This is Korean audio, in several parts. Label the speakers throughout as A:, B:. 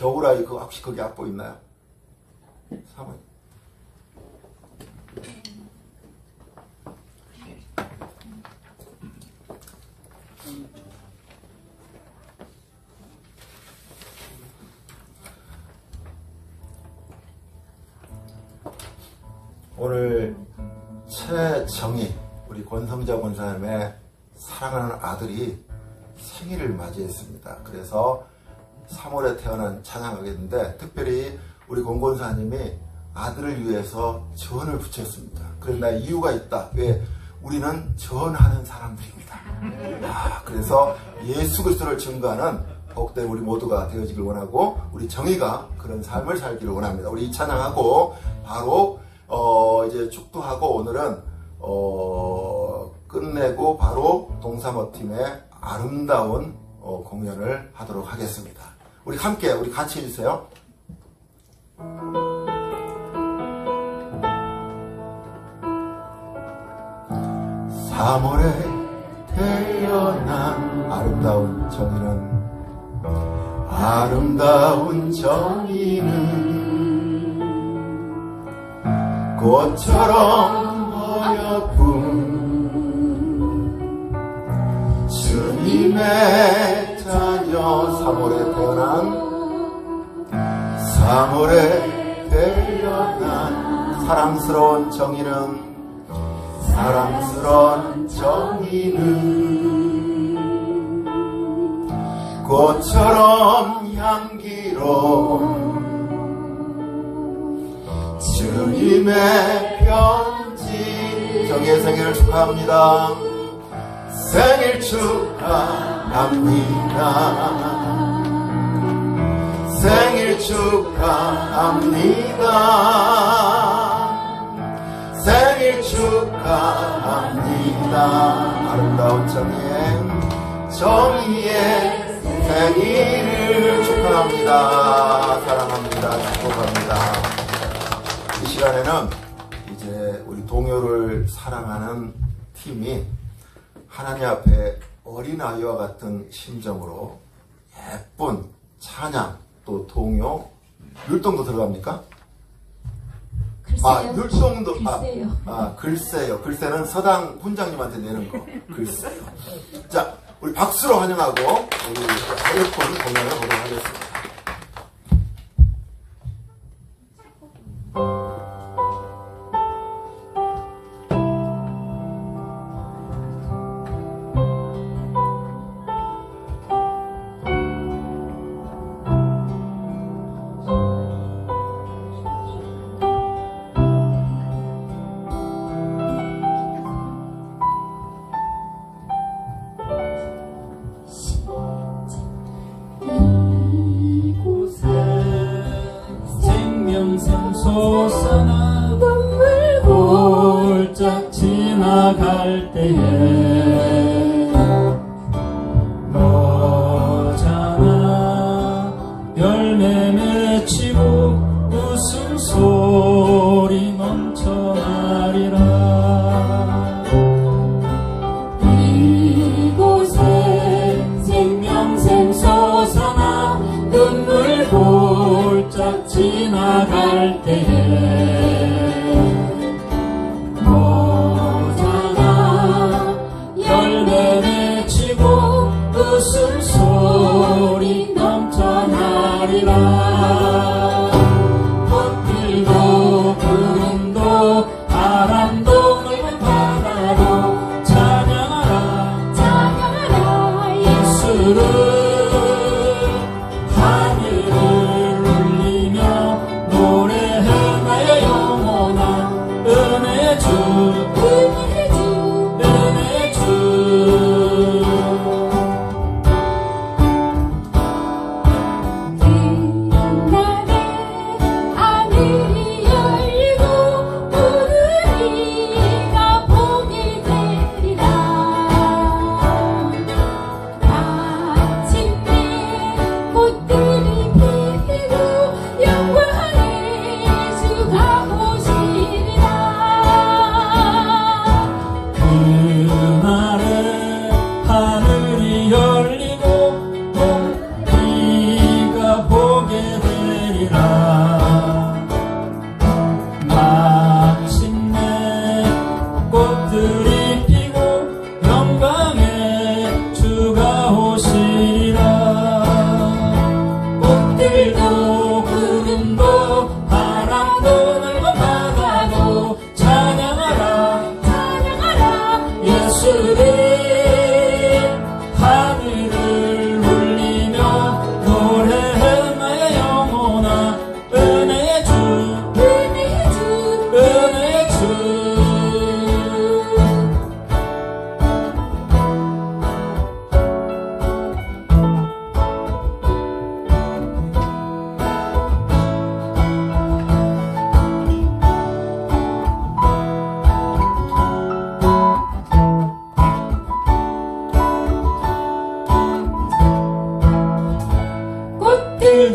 A: 겨울아이 그 혹시 거기 앞보 있나요? 사모님. 오늘 최정희 우리 권성자 권사님의 사랑하는 아들이 생일을 맞이했습니다. 그래서 3월에 태어난 찬양하겠는데 특별히 우리 권권사님이 아들을 위해서 전을 붙였습니다. 그런데 이유가 있다. 왜? 우리는 전하는 사람들입니다. 아, 그래서 예수 그리스도를 증거하는 복된 우리 모두가 되어지길 원하고 우리 정의가 그런 삶을 살기를 원합니다. 우리 이 찬양하고 바로 어, 이제 축도하고 오늘은 어, 끝내고 바로 동사모 팀의 아름다운 어, 공연을 하도록 하겠습니다. 우리 함께 우리 같이 해주세요. 3월에 태어난 아름다운 정의는 아름다운 정의는 꽃처럼 어여쁜 주님의 자녀 3월에 태어난 3월에 태어난 사랑스러운 정의는 사랑스러운 정의는 꽃처럼 향기로운 주님의 편지. 정의 생일을 축하합니다. 생일 축하 합니다. 생일 축하합니다. 생일 축하합니다. 아름다운 정의 정의의 생일을 축하합니다. 사랑합니다. 축복합니다. 이 시간에는 이제 우리 동요를 사랑하는 팀이 하나님 앞에 어린아이와 같은 심정으로 예쁜 찬양 또 동요 율동도 들어갑니까? 아,
B: 글쎄요.
A: 율동도 아,
B: 글쎄요.
A: 아, 글쎄요. 글쎄는 서당 훈장님한테 내는 거. 글쎄요. 자, 우리 박수로 환영하고 우리 어렵군 공연을 보도록 하겠습니다.
C: 열매 맺히고 웃음소리 넘쳐나리라 넘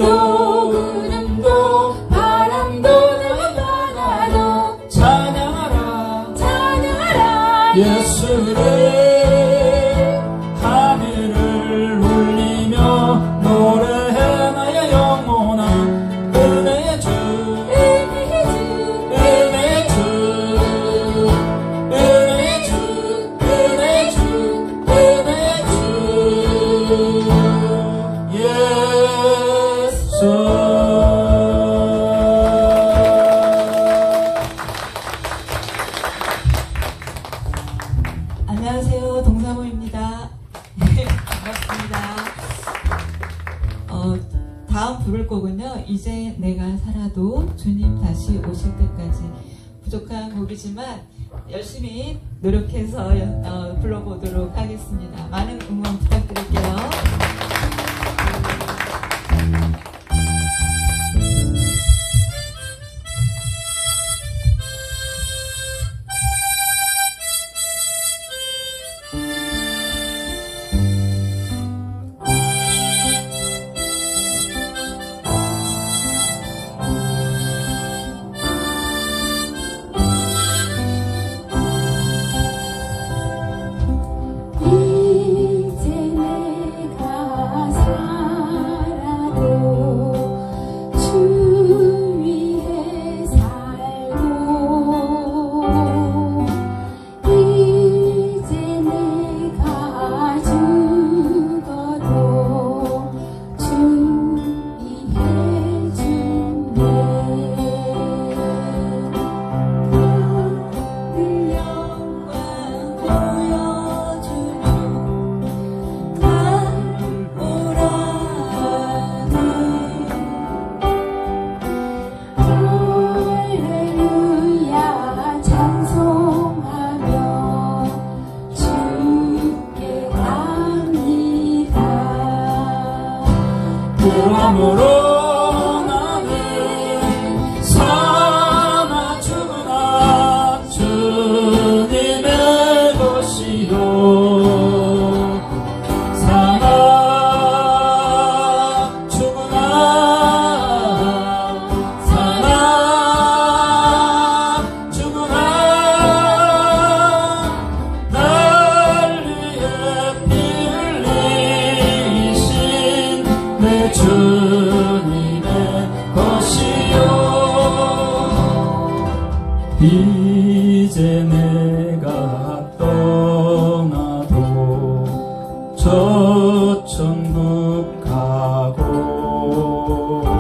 B: Oh.
D: 안녕하세요. 동사무입니다 반갑습니다. 어, 다음 부를 곡은요. 이제 내가 살아도 주님 다시 오실 때까지 부족한 곡이지만 열심히 노력해서 어, 불러보도록 하겠습니다. 많은 응원
C: 부탁드립니다. Lord.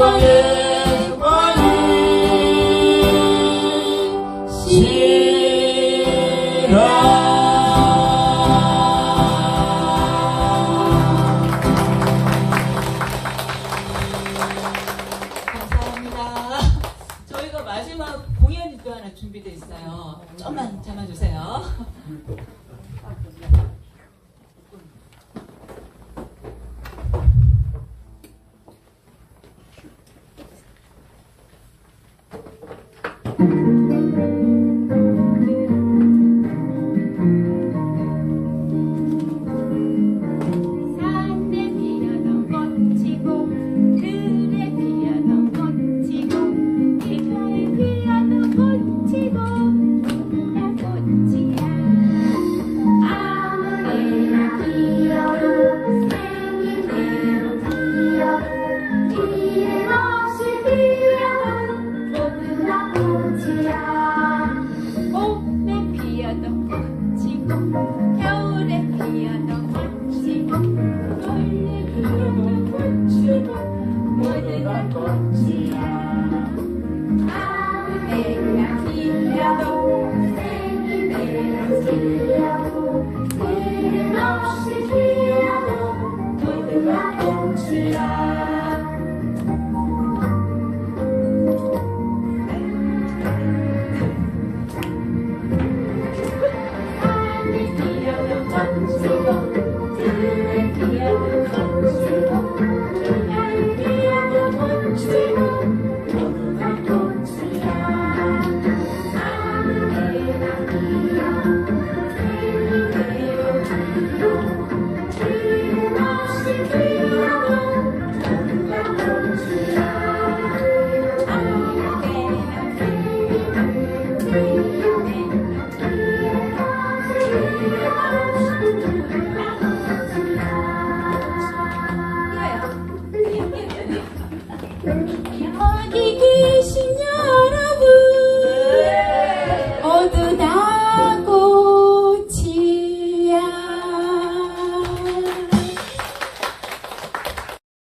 C: 영광 산에